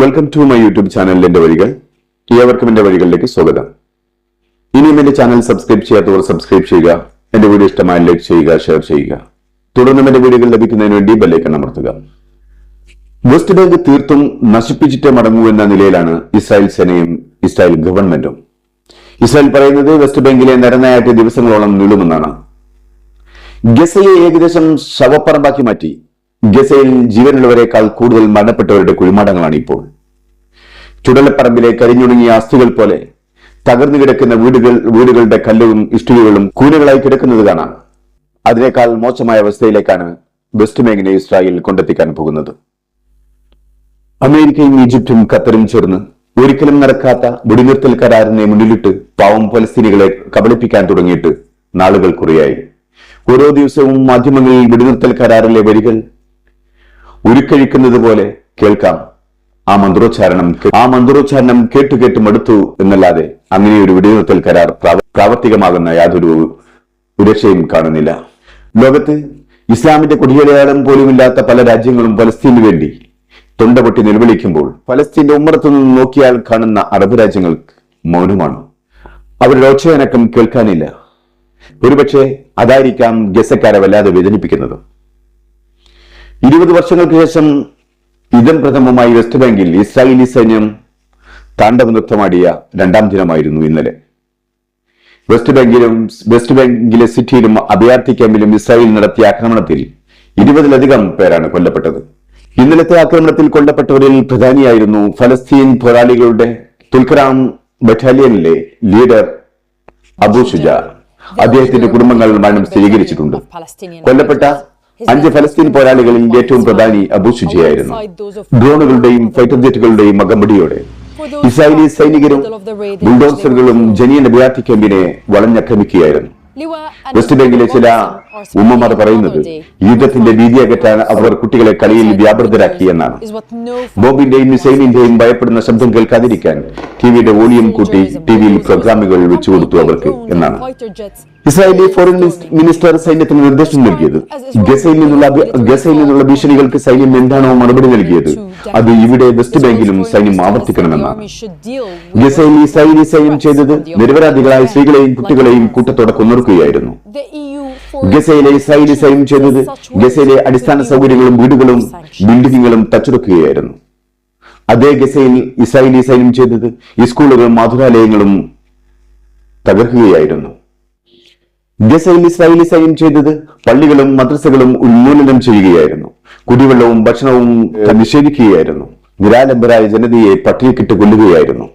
Welcome to my YouTube channel എന്റെ വഴികൾ ഏവർക്കും എന്റെ വഴികളിലേക്ക് സ്വാഗതം. ഇനിയും എന്റെ ചാനൽ സബ്സ്ക്രൈബ് ചെയ്യാത്തവർ സബ്സ്ക്രൈബ് ചെയ്യുക. എന്റെ വീഡിയോ ഇഷ്ടമായ ലൈക്ക് ചെയ്യുക ഷെയർ ചെയ്യുക. തുടർന്നും എന്റെ വീഡിയോകൾ ലഭിക്കുന്നതിന് വേണ്ടി ബെല്ലൈക്കൺ അമർത്തുക. വെസ്റ്റ് ബാങ്ക് തീർത്തും നശിപ്പിച്ചിട്ട് മടങ്ങൂ എന്ന നിലയിലാണ് ഇസ്രായേൽ സേനയും ഇസ്രായേൽ ഗവൺമെന്റും. ഇസ്രായേൽ പറയുന്നത് വെസ്റ്റ് ബാങ്കിലെ നരനായാറ്റ് ദിവസങ്ങളോളം നീളുമെന്നാണ്. ഗസയെ ഏകദേശം ശവപ്പറമ്പാക്കി മാറ്റി. ഗസയിൽ ജീവനുള്ളവരെക്കാൾ കൂടുതൽ മരണപ്പെട്ടവരുടെ കുഴിമാടങ്ങളാണ് ഇപ്പോൾ. ചുടലപ്പറമ്പിലെ കരിഞ്ഞൊടുങ്ങിയ അസ്ഥികൾ പോലെ തകർന്നു കിടക്കുന്ന വീടുകൾ വീടുകളുടെ കല്ലുകളും ഇഷ്ടികകളും കൂനകളായി കിടക്കുന്നത് കാണാം. അതിനേക്കാൾ മോശമായ അവസ്ഥയിലേക്കാണ് വെസ്റ്റ് മേഖലയെ ഇസ്രായേൽ കൊണ്ടെത്തിക്കാൻ പോകുന്നത്. അമേരിക്കയും ഈജിപ്തും ഖത്തറും ചേർന്ന് ഒരിക്കലും നടക്കാത്ത വെടിനിർത്തൽ കരാറിനെ മുന്നിലിട്ട് പാവം പലസ്തീനികളെ കബളിപ്പിക്കാൻ തുടങ്ങിയിട്ട് നാളുകൾ കുറയായി. ഓരോ ദിവസവും മാധ്യമങ്ങളിൽ വെടിനിർത്തൽ കരാറിലെ വരികൾ ഉരുക്കഴിക്കുന്നത് പോലെ കേൾക്കാം. ആ മന്ത്രോച്ചാരണം ആ മന്ത്രോച്ചാരണം കേട്ടു കേട്ട് മടുത്തു എന്നല്ലാതെ അങ്ങനെ ഒരു വെടിനിർത്തൽ കരാർ പ്രാവ- പ്രാവർത്തികമാകുന്ന യാതൊരു ഉരക്ഷയും കാണുന്നില്ല. ലോകത്ത് ഇസ്ലാമിന്റെ കൊടിയടയാളം പോലുമില്ലാത്ത പല രാജ്യങ്ങളും പലസ്തീനു വേണ്ടി തൊണ്ടപൊട്ടി നിലവിളിക്കുമ്പോൾ ഫലസ്തീന്റെ ഉമ്മറത്തു നിന്ന് നോക്കിയാൽ കാണുന്ന അറബ് രാജ്യങ്ങൾ മൗനമാണ്. അവരുടെ ഒച്ചയനക്കം കേൾക്കാനില്ല. ഒരുപക്ഷെ അതായിരിക്കാം ഗസക്കാരെ വല്ലാതെ വേദനിപ്പിക്കുന്നത്. ഇരുപത് വർഷങ്ങൾക്ക് ശേഷം ഇതം പ്രഥമമായി വെസ്റ്റ് ബാങ്കിൽ ഇസ്രായേലി സൈന്യം താണ്ഡവ നൃത്തമാടിയ രണ്ടാം ദിനമായിരുന്നു ഇന്നലെ. വെസ്റ്റ് ബാങ്കിലും വെസ്റ്റ് ബാങ്കിലെ സിറ്റിയിലും അഭയാർത്ഥി ക്യാമ്പിലും ഇസ്രായേൽ നടത്തിയ ആക്രമണത്തിൽ ഇരുപതിലധികം പേരാണ് കൊല്ലപ്പെട്ടത്. ഇന്നലത്തെ ആക്രമണത്തിൽ കൊല്ലപ്പെട്ടവരിൽ പ്രധാനിയായിരുന്നു ഫലസ്തീൻ പോരാളികളുടെ തുൽക്കറാം ബറ്റാലിയനിലെ ലീഡർ അബു ഷുജ. അദ്ദേഹത്തിന്റെ കുടുംബങ്ങൾ മരണം സ്ഥിരീകരിച്ചിട്ടുണ്ട്. കൊല്ലപ്പെട്ട അഞ്ച് ഫലസ്തീൻ പോരാളികളിൽ ഏറ്റവും പ്രധാനി അബു ശുചിയായിരുന്നു ഡ്രോണുകളുടെയും ഫൈറ്റർ ജെറ്റുകളുടെയും അകമ്പടിയോടെ ഇസ്രായേലി സൈനികരും ബുൾഡോസറുകളും ജനിയൻ അഭയാർത്ഥി ക്യാമ്പിനെ വളഞ്ഞാക്രമിക്കുകയായിരുന്നു. വെസ്റ്റ് ബാങ്കിലെ ചില ഉമ്മമാർ പറയുന്നത് യുദ്ധത്തിന്റെ ഭീതി അകറ്റാൻ അവർ കുട്ടികളെ കളിയിൽ വ്യാപൃതരാക്കി എന്നാണ്. ബോംബിന്റെയും മിസൈലിന്റെയും ഭയപ്പെടുന്ന ശബ്ദം കേൾക്കാതിരിക്കാൻ ടിവിയുടെ വോളിയം കൂട്ടി ടിവിയിൽ പ്രോഗ്രാമുകൾ വെച്ചു കൊടുത്തു അവർക്ക് എന്നാണ്. ഇസ്രായേലി ഫോറിൻ മിനിസ്റ്റർ സൈന്യത്തിന് നിർദ്ദേശം നൽകിയത്. ഗസയിൽ നിന്നുള്ള ഗസയിൽ നിന്നുള്ള ഭീഷണികൾക്ക് സൈന്യം എന്താണോ മറുപടി നൽകിയത് അത് ഇവിടെ വെസ്റ്റ് ബാങ്കിലും സൈന്യം ആവർത്തിക്കണമെന്നാണ്. ഗസയിൽ ഇസ്രായേലി സൈന്യം ചെയ്തത് നിരപരാധികളായ സ്ത്രീകളെയും കുട്ടികളെയും കൂട്ടത്തോടെ കൊന്നൊടുക്കുകയായിരുന്നു ഗസയിലെ ഇസ്രായേലി സൈന്യം ചെയ്തത് ഗസയിലെ അടിസ്ഥാന സൗകര്യങ്ങളും വീടുകളും ബിൽഡിങ്ങുകളും തച്ചുടക്കുകയായിരുന്നു. അതേ ഗസയിൽ ഇസ്രായേലി സൈന്യം ചെയ്തത് ഈ സ്കൂളുകളും മാധുരാലയങ്ങളും തകർക്കുകയായിരുന്നു. ഗസയിൽ ഇസ്രായേലി സൈന്യം ചെയ്തത് പള്ളികളും മദ്രസകളും ഉന്മൂലനം ചെയ്യുകയായിരുന്നു. കുടിവെള്ളവും ഭക്ഷണവും നിഷേധിക്കുകയായിരുന്നു. നിരാലംബരായ ജനതയെ പട്ടിണിക്കിട്ട് കൊല്ലുകയായിരുന്നു.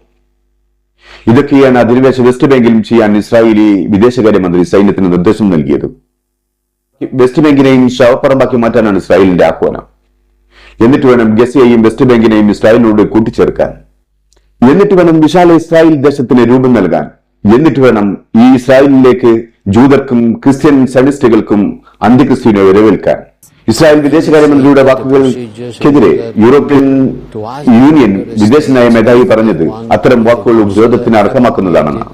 ഇതൊക്കെയാണ് അധിനിവേശ വെസ്റ്റ് ബാങ്കിലും ചെയ്യാൻ ഇസ്രായേലി വിദേശകാര്യമന്ത്രി സൈന്യത്തിന് നിർദ്ദേശം നൽകിയത്. വെസ്റ്റ് ബാങ്കിനെയും ശവപ്പറമ്പാക്കി മാറ്റാനാണ് ഇസ്രായേലിന്റെ ആഹ്വാനം. എന്നിട്ട് വേണം ഗസയെയും വെസ്റ്റ് ബാങ്കിനെയും ഇസ്രായേലിനോട് കൂട്ടിച്ചേർക്കാൻ. എന്നിട്ട് വേണം വിശാല ഇസ്രായേൽ ദേശത്തിന് രൂപം നൽകാൻ. എന്നിട്ട് വേണം ഈ ഇസ്രായേലിലേക്ക് ജൂതർക്കും ക്രിസ്ത്യൻ സൈനിസ്റ്റുകൾക്കും അന്ത്യക്രിസ്തുവിനെ വരവേൽക്കാൻ ഇസ്രായേൽ വിദേശകാര്യമന്ത്രിയുടെ വാക്കുകൾക്കെതിരെ യൂറോപ്യൻ യൂണിയൻ വിദേശനയ മേധാവി പറഞ്ഞത് അത്തരം വാക്കുകൾ ഉപരോധത്തിന് അർഹമാക്കുന്നതാണെന്ന്.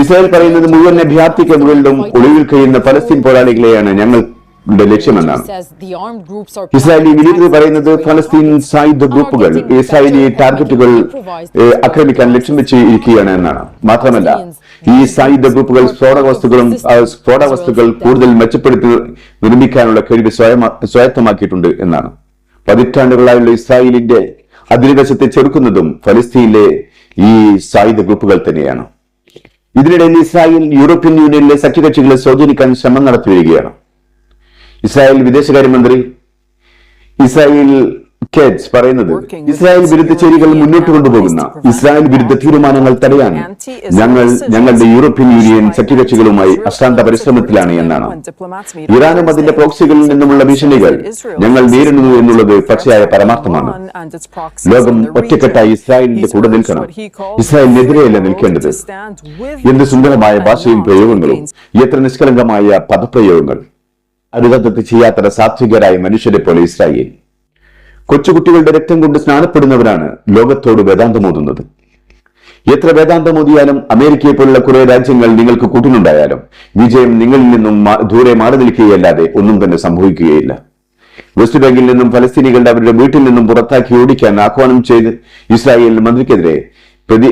ഇസ്രായേൽ പറയുന്നത് മുഴുവൻ അഭ്യാർത്ഥി ക്യാമ്പുകളിലും ഒളിവിൽ കഴിയുന്ന പലസ്തീൻ പോരാളികളെയാണ് ഞങ്ങളുടെ ലക്ഷ്യമെന്നാണ് ഇസ്രായേലി മിലിറ്ററി പറയുന്നത് ഫലസ്തീൻ സായുധ ഗ്രൂപ്പുകൾ ഇസ്രായേലി ടാർഗറ്റുകൾ ആക്രമിക്കാൻ ലക്ഷ്യം വെച്ച് ഇരിക്കുകയാണ് എന്നാണ്. മാത്രമല്ല ഈ സായുധ ഗ്രൂപ്പുകൾ സ്ഫോടക വസ്തുക്കളും സ്ഫോടക വസ്തുക്കൾ കൂടുതൽ മെച്ചപ്പെടുത്തി നിർമ്മിക്കാനുള്ള കഴിവ് സ്വയം സ്വായത്തമാക്കിയിട്ടുണ്ട് എന്നാണ്. പതിറ്റാണ്ടുകളായുള്ള ഇസ്രായേലിന്റെ അധിനിവേശത്തെ ചെറുക്കുന്നതും ഫലസ്തീനിലെ ഈ സായുധ ഗ്രൂപ്പുകൾ തന്നെയാണ്. ഇതിനിടയിൽ ഇസ്രായേൽ യൂറോപ്യൻ യൂണിയനിലെ സഖ്യകക്ഷികളെ സ്വാധീനിക്കാൻ ശ്രമം നടത്തി വരികയാണ്. ഇസ്രായേൽ വിദേശകാര്യമന്ത്രി ഇസ്രായേൽ കേറ്റ്സ് പറയുന്നത് ഇസ്രായേൽ വിരുദ്ധ ചേരികൾ മുന്നോട്ട് കൊണ്ടുപോകുന്ന ഇസ്രായേൽ വിരുദ്ധ തീരുമാനങ്ങൾ തടയാൻ ഞങ്ങൾ ഞങ്ങളുടെ യൂറോപ്യൻ യൂണിയൻ സഖ്യകക്ഷികളുമായി അശ്രാന്ത പരിശ്രമത്തിലാണ് എന്നാണ്. ഇറാനും അതിന്റെ പ്രോക്സികളിൽ നിന്നുമുള്ള ഭീഷണികൾ ഞങ്ങൾ നേരിടുന്നു എന്നുള്ളത് പച്ചയായ പരമാർത്ഥമാണ്. ലോകം ഒറ്റക്കെട്ടായി ഇസ്രായേലിന്റെ കൂടെ നിൽക്കണം. ഇസ്രായേലിനെതിരെയല്ല നിൽക്കേണ്ടത്. എന്ത് സുന്ദരമായ ഭാഷയും പ്രയോഗങ്ങളും എത്ര നിഷ്കളങ്കമായ പദപ്രയോഗങ്ങൾ. അനുബന്ധത്തിൽ ചെയ്യാത്ത സാത്വികരായ മനുഷ്യരെ പോലെ ഇസ്രായേൽ. കൊച്ചുകുട്ടികളുടെ രക്തം കൊണ്ട് സ്നാനപ്പെടുന്നവരാണ് ലോകത്തോട് വേദാന്തമോതുന്നത് എത്ര വേദാന്തമോദിയാലും അമേരിക്കയെ പോലുള്ള കുറെ രാജ്യങ്ങൾ നിങ്ങൾക്ക് കൂട്ടിനുണ്ടായാലും വിജയം നിങ്ങളിൽ നിന്നും ദൂരെ മാറി നിൽക്കുകയല്ലാതെ ഒന്നും തന്നെ സംഭവിക്കുകയില്ല. വെസ്റ്റ് ബാങ്കിൽ നിന്നും ഫലസ്തീനികളുടെ അവരുടെ വീട്ടിൽ നിന്നും പുറത്താക്കി ഓടിക്കാൻ ആഹ്വാനം ചെയ്ത് ഇസ്രായേൽ മന്ത്രിക്കെതിരെ പ്രതി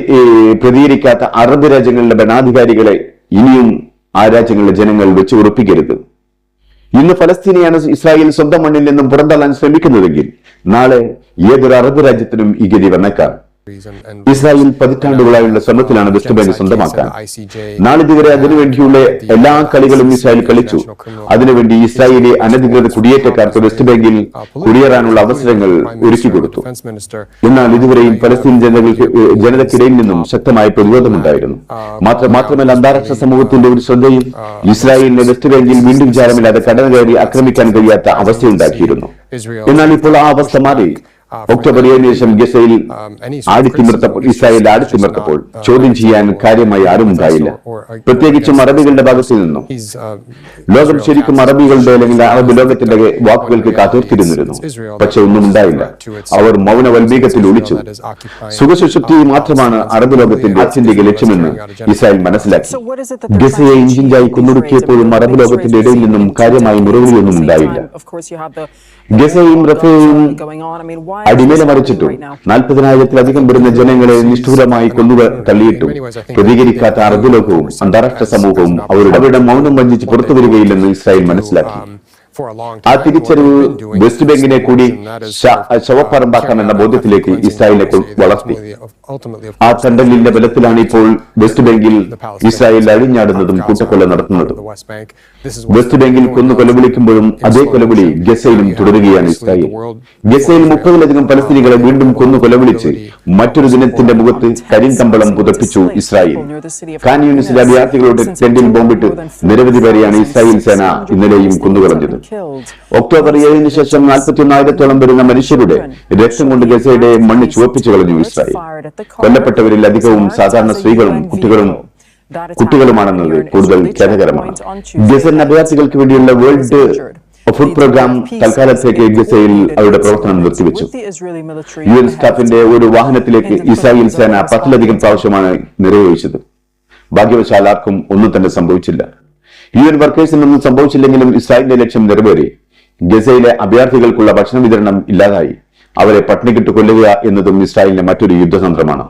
പ്രതികരിക്കാത്ത അറബ് രാജ്യങ്ങളിലെ ഭരണാധികാരികളെ ഇനിയും ആ രാജ്യങ്ങളിലെ ജനങ്ങൾ വെച്ച് ഉറപ്പിക്കരുത് ഇന്ന് ഫലസ്തീനെയാണ് ഇസ്രായേൽ സ്വന്തം മണ്ണിൽ നിന്നും പുറന്തള്ളാൻ ശ്രമിക്കുന്നതെങ്കിൽ നാളെ ഏതൊരു അറബ് രാജ്യത്തിനും ഈ ഗതി വന്നേക്കാം. ഇസ്രായേൽ പതിറ്റാണ്ടുകളായുള്ള ശ്രമത്തിലാണ് വെസ്റ്റ് ബാങ്ക് സ്വന്തമാക്കാൻ. നാളിതുവരെ അതിനുവേണ്ടിയുള്ള എല്ലാ കളികളും ഇസ്രായേൽ കളിച്ചു. അതിനുവേണ്ടി ഇസ്രായേലി അനധികൃത കുടിയേറ്റക്കാർക്ക് വെസ്റ്റ് ബാങ്കിൽ കുടിയേറാനുള്ള അവസരങ്ങൾ ഒരുക്കി കൊടുത്തു. എന്നാൽ ഇതുവരെയും പലസ്തീൻ ജനതകൾക്ക് ജനതയ്ക്കിടയിൽ നിന്നും ശക്തമായ പ്രതിരോധമുണ്ടായിരുന്നു. മാത്രമല്ല അന്താരാഷ്ട്ര സമൂഹത്തിന്റെ ഒരു ശ്രദ്ധയും ഇസ്രായേലിനെ വെസ്റ്റ് ബാങ്കിൽ വീണ്ടും വിചാരമില്ലാതെ കടന്നു കയറി ആക്രമിക്കാൻ കഴിയാത്ത അവസ്ഥയുണ്ടാക്കിയിരുന്നു. എന്നാൽ ഇപ്പോൾ ആ അവസ്ഥ മാറി. ഒക്ടോബർ ഏഴിന് ശേഷം ഗസയിൽ ആടിത്തിമിർത്തപ്പോൾ ഇസ്രായേൽ ആടിത്തിമിർത്തപ്പോൾ ചോദ്യം ചെയ്യാൻ കാര്യമായി ആരും ഉണ്ടായില്ല. പ്രത്യേകിച്ചും അറബികളുടെ ഭാഗത്തു നിന്നും. ലോകം ശരിക്കും അറബികളുടെ അല്ലെങ്കിൽ അറബ് ലോകത്തിന്റെ വാക്കുകൾക്ക് കാത്തിരുന്നിരുന്നു പക്ഷെ ഒന്നും ഉണ്ടായില്ല. അവർ മൗനവൽമീകത്തിൽ ഒളിച്ചു. സുഖസുഷുപ്തി മാത്രമാണ് അറബ് ലോകത്തിന്റെ ആത്യന്തിക ലക്ഷ്യമെന്ന് ഇസ്രായേൽ മനസ്സിലാക്കി. ഗസയെ ഇഞ്ചിഞ്ചായി കുന്നൊടുക്കിയപ്പോഴും അറബ് ലോകത്തിന്റെ ഇടയിൽ നിന്നും കാര്യമായി മുറിവുകളൊന്നും ഉണ്ടായില്ല. ഗസയും റഫയും അടിമേലെ മറിച്ചിട്ടും? നാൽപ്പതിനായിരത്തിലധികം വരുന്ന ജനങ്ങളെ നിഷ്ഠൂരമായി കൊന്നു തള്ളിയിട്ടും. പ്രതികരിക്കാത്ത അറബ് ലോകവും അന്താരാഷ്ട്ര സമൂഹവും അവരുടെ അവരുടെ മൗനം വഞ്ചിച്ച് പുറത്തു വരികയില്ലെന്ന് ഇസ്രായേൽ മനസ്സിലാക്കി. ആ തിരിച്ചറിവ് വെസ്റ്റ് ബാങ്കിനെ കൂടി ശ- ശവപ്പറമ്പാക്കാമെന്ന ബോധ്യത്തിലേക്ക് ഇസ്രായേലിനെ വളർത്തി. ആ തണ്ടലിന്റെ ബലത്തിലാണ് ഇപ്പോൾ വെസ്റ്റ് ബാങ്കിൽ ഇസ്രായേൽ അഴിഞ്ഞാടുന്നതും കൂട്ടക്കൊല നടത്തുന്നതും. വെസ്റ്റ് ബാങ്കിൽ കൊന്നു കൊലവിളിക്കുമ്പോഴും അതേ കൊലവിളി ഗസയിലും തുടരുകയാണ് ഇസ്രായേൽ ഗസയിൽ മുപ്പതിലധികം പലസ്തീനികളെ വീണ്ടും കൊന്നു കൊലവിളിച്ച് മറ്റൊരു ദിനത്തിന്റെ മുഖത്ത് കരിങ്കമ്പളം പുതപ്പിച്ചു ഇസ്രായേൽ ഖാൻ യൂണിസിലെ അഭയാർത്ഥികളുടെ ടെന്റിൽ ബോംബിട്ട് നിരവധി പേരെയാണ് ഇസ്രായേൽ സേന ഇന്നലെയും കൊന്നുകളഞ്ഞത് ഒക്ടോബർ ഏഴിന് ശേഷം നാൽപ്പത്തിയൊന്നായിരത്തോളം വരുന്ന മനുഷ്യരുടെ രക്തം കൊണ്ട് ഗസയുടെ മണ്ണ് ചുവപ്പിച്ചു കളഞ്ഞു ഇസ്രായേൽ കൊല്ലപ്പെട്ടവരിൽ അധികവും സാധാരണ സ്ത്രീകളും കുട്ടികളും കുട്ടികളുമാണെന്നത് കൂടുതൽ ഖേദകരമാണ്. ഗസൻ അഭയാർത്ഥികൾക്ക് വേണ്ടിയുള്ള വേൾഡ് ഫുഡ് പ്രോഗ്രാം തൽക്കാലത്തേക്ക് ഗസയിൽ അവരുടെ പ്രവർത്തനം നിർത്തിവെച്ചു. യു എൻ സ്റ്റാഫിന്റെ ഒരു വാഹനത്തിലേക്ക് ഇസ്രായേൽ സേന പത്തിലധികം പ്രാവശ്യമാണ് നിറവേഴിച്ചത് ഭാഗ്യവശാൽ ആർക്കും ഒന്നും തന്നെ സംഭവിച്ചില്ല. യു എൻ വർക്കേഴ്സിനൊന്നും സംഭവിച്ചില്ലെങ്കിലും ഇസ്രായേലിന്റെ ലക്ഷ്യം നിറവേറി. ഗസയിലെ അഭയാർത്ഥികൾക്കുള്ള ഭക്ഷണ വിതരണം ഇല്ലാതായി. അവരെ പട്ടിണിക്കിട്ട് കൊല്ലുക എന്നതും ഇസ്രായേലിന്റെ മറ്റൊരു യുദ്ധതന്ത്രമാണ്.